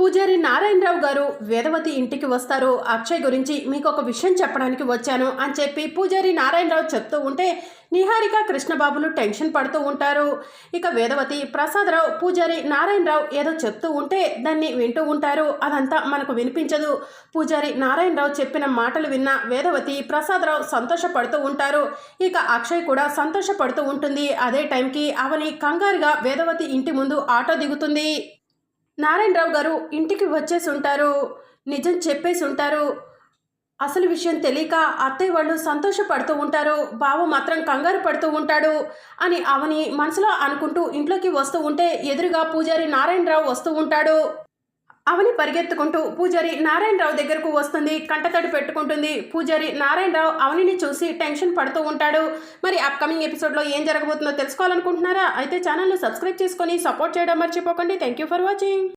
పూజారి నారాయణరావు గారు వేదవతి ఇంటికి వస్తారు అక్షయ్ గురించి మీకు ఒక విషయం చెప్పడానికి వచ్చాను అని చెప్పి పూజారి నారాయణరావు చెప్తూ ఉంటే నిహారిక కృష్ణబాబులు టెన్షన్ పడుతూ ఉంటారు. ఇక వేదవతి ప్రసాదరావు పూజారి నారాయణరావు ఏదో చెప్తూ ఉంటే దాన్ని వింటూ ఉంటారు. అదంతా మనకు వినిపించదు. పూజారి నారాయణరావు చెప్పిన మాటలు విన్న వేదవతి ప్రసాదరావు సంతోషపడుతూ ఉంటారు. ఇక అక్షయ్ కూడా సంతోషపడుతూ ఉంటుంది. అదే టైంకి అవని కంగారుగా వేదవతి ఇంటి ముందు ఆటో దిగుతుంది. నారాయణరావు గారు ఇంటికి వచ్చేసి ఉంటారు నిజం చెప్పేసి ఉంటారు. అసలు విషయం తెలియక అత్తయ్య వాళ్ళు సంతోషపడుతూ ఉంటారు బావ మాత్రం కంగారు పడుతూ ఉంటాడు అని అవని మనసులో అనుకుంటూ ఇంట్లోకి వస్తూ ఉంటే ఎదురుగా పూజారి నారాయణరావు వస్తూ ఉంటాడు. అవని పరిగెత్తుకుంటూ పూజారి నారాయణరావు దగ్గరకు వస్తుంది కంటతడి పెట్టుకుంటుంది. పూజారి నారాయణరావు అవనిని చూసి టెన్షన్ పడుతూ ఉంటాడు. మరి అప్కమింగ్ ఎపిసోడ్లో ఏం జరగబోతుందో తెలుసుకోవాలనుకుంటున్నారా? అయితే ఛానల్ను సబ్స్క్రైబ్ చేసుకొని సపోర్ట్ చేయడం మర్చిపోకండి. Thank you for watching.